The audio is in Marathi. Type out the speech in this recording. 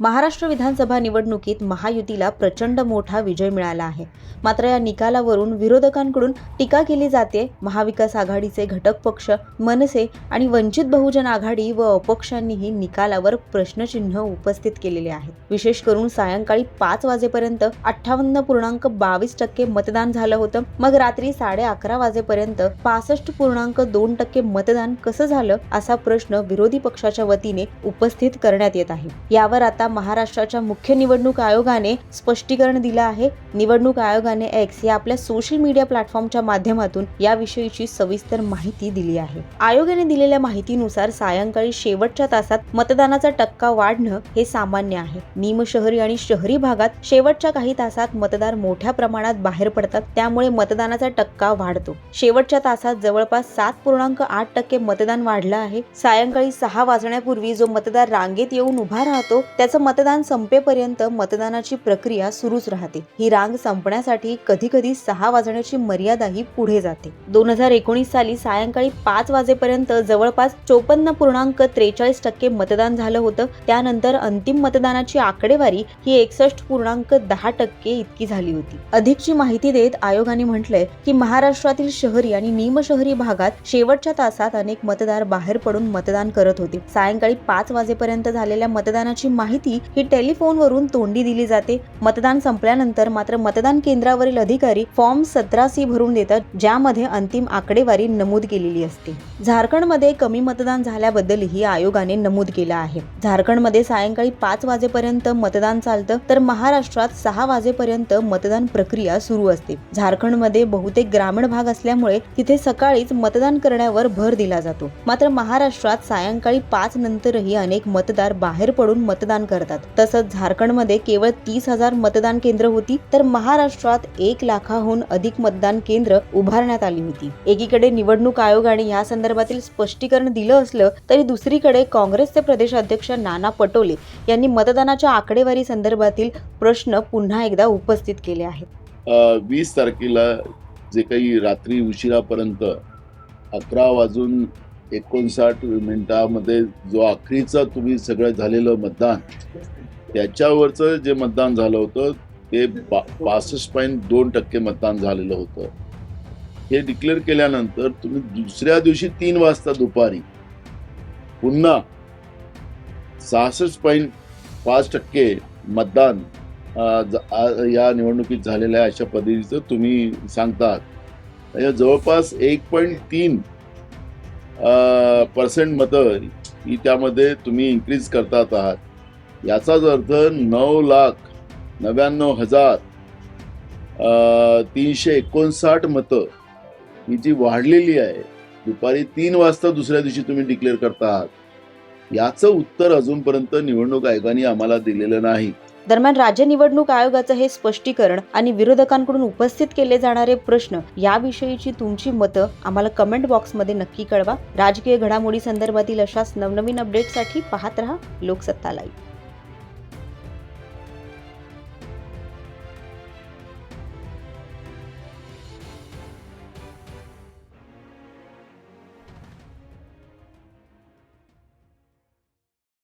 महाराष्ट्र विधानसभा निवडणुकीत महायुतीला प्रचंड मोठा विजय मिळाला आहे. मात्र या निकालावरून विरोधकांकडून टीका केली जाते. महाविकास आघाडीचे घटक पक्ष मनसे आणि वंचित बहुजन आघाडी व अपक्षांनीही निकालावर प्रश्नचिन्ह उपस्थित केलेले आहेत. विशेष करून सायंकाळी पाच वाजेपर्यंत अठ्ठावन्न पूर्णांक बावीस टक्के मतदान झालं होतं. मग रात्री साडे अकरा वाजेपर्यंत पासष्ट पूर्णांक दोन टक्के मतदान कसं झालं असा प्रश्न विरोधी पक्षाच्या वतीने उपस्थित करण्यात येत आहे. यावर आता महाराष्ट्राच्या मुख्य निवडणूक आयोगाने स्पष्टीकरण दिलं आहे. निवडणूक आयोगाने एक्स या आपल्या सोशल मीडिया प्लॅटफॉर्मच्या माध्यमातून याविषयीची सविस्तर माहिती दिली आहे. आयोगाने दिलेल्या माहितीनुसार सायंकाळी शेवटच्या तासात मतदानाचा टक्का वाढणं हे सामान्य आहे. निम शहरी आणि शहरी भागात शेवटच्या काही तासात मतदार मोठ्या प्रमाणात बाहेर पडतात त्यामुळे मतदानाचा टक्का वाढतो. शेवटच्या तासात जवळपास सात पूर्णांक आठ टक्के मतदान वाढलं आहे. सायंकाळी सहा वाजण्यापूर्वी जो मतदार रांगेत येऊन उभा राहतो त्याचा मतदान संपेपर्यंत मतदानाची प्रक्रिया सुरूच राहते. ही रांग संपण्यासाठी कधी कधी सहा वाजण्याची मर्यादाही पुढे जाते. दोन हजार एकोणीस साली सायंकाळी पाच वाजेपर्यंत जवळपास चोपन्न पूर्णांक त्रेचाळीस टक्के मतदान झालं होतं. त्यानंतर अंतिम मतदानाची आकडेवारी ही एकसष्ट पूर्णांक दहा टक्के इतकी झाली होती. अधिकची माहिती देत आयोगाने म्हटलंय की महाराष्ट्रातील शहरी आणि निमशहरी भागात शेवटच्या तासात अनेक मतदार बाहेर पडून मतदान करत होते. सायंकाळी पाच वाजेपर्यंत झालेल्या मतदानाची माहिती ही टेलिफोनवरून तोंडी दिली जाते. मतदान संपल्यानंतर मात्र मतदान केंद्रावरील अधिकारी फॉर्म सतरा सी भरून देतात ज्यामध्ये अंतिम आकडेवारी नमूद केलेली असते. झारखंडमध्ये कमी मतदान झाल्याबद्दलही आयोगाने नमूद केलं आहे. झारखंडमध्ये सायंकाळी पाच वाजेपर्यंत मतदान चालतं तर महाराष्ट्रात सहा वाजेपर्यंत मतदान प्रक्रिया सुरू असते. झारखंडमध्ये बहुतेक ग्रामीण भाग असल्यामुळे तिथे सकाळीच मतदान करण्यावर भर दिला जातो. मात्र महाराष्ट्रात सायंकाळी पाच नंतरही अनेक मतदार बाहेर पडून मतदान करतात. करतात. तसंच झारखंडमध्ये केवळ तीस हजार मतदान केंद्र होती तर महाराष्ट्रात एक लाखाहून अधिक मतदान केंद्र उभारण्यात आली होती. एकीकडे निवडणूक आयोगाने या संदर्भातील स्पष्टीकरण दिलं असलं तरी दुसरीकडे काँग्रेसचे प्रदेश अध्यक्ष नाना पटोले यांनी मतदानाच्या आकडेवारी संदर्भातील प्रश्न पुन्हा एकदा उपस्थित केले आहेत. वीस तारखेला जे काही रात्री उशिरापर्यंत अकरा वाजून एकोणसाठ मिनिटामध्ये जो आखरीचा तुम्ही सगळं झालेलं मतदान त्याच्यावरचं जे मतदान झालं होतं ते पासष्ट पॉईंट दोन टक्के मतदान झालेलं होतं. हे डिक्लेअर केल्यानंतर तुम्ही दुसऱ्या दिवशी तीन वाजता दुपारी पुन्हा सहासष्ट पॉईंट पाच टक्के मतदान या निवडणुकीत झालेलं आहे अशा पद्धतीचं तुम्ही सांगतात. जवळपास एक पॉईंट तीन पर्सेंट मतं ही त्यामध्ये तुम्ही इन्क्रीज करतात आहात. याचाच अर्थ नऊ लाख नव्याण्णव हजार तीनशे एकोणसाठ मतं ही जी वाढलेली आहे दुपारी तीन वाजता दुसऱ्या दिवशी तुम्ही डिक्लेअर करता आहात. याचं उत्तर अजूनपर्यंत निवडणूक आयोगाने आम्हाला दिलेलं नाही. दरम्यान राज्य निवडणूक आयोगाचं हे स्पष्टीकरण आणि विरोधकांकडून उपस्थित केले जाणारे प्रश्न याविषयीची तुमची मतं आम्हाला कमेंट बॉक्समध्ये नक्की कळवा. राजकीय घडामोडी संदर्भातील अशाच नवनवीन अपडेटसाठी पाहत रहा लोकसत्ता लाईव्ह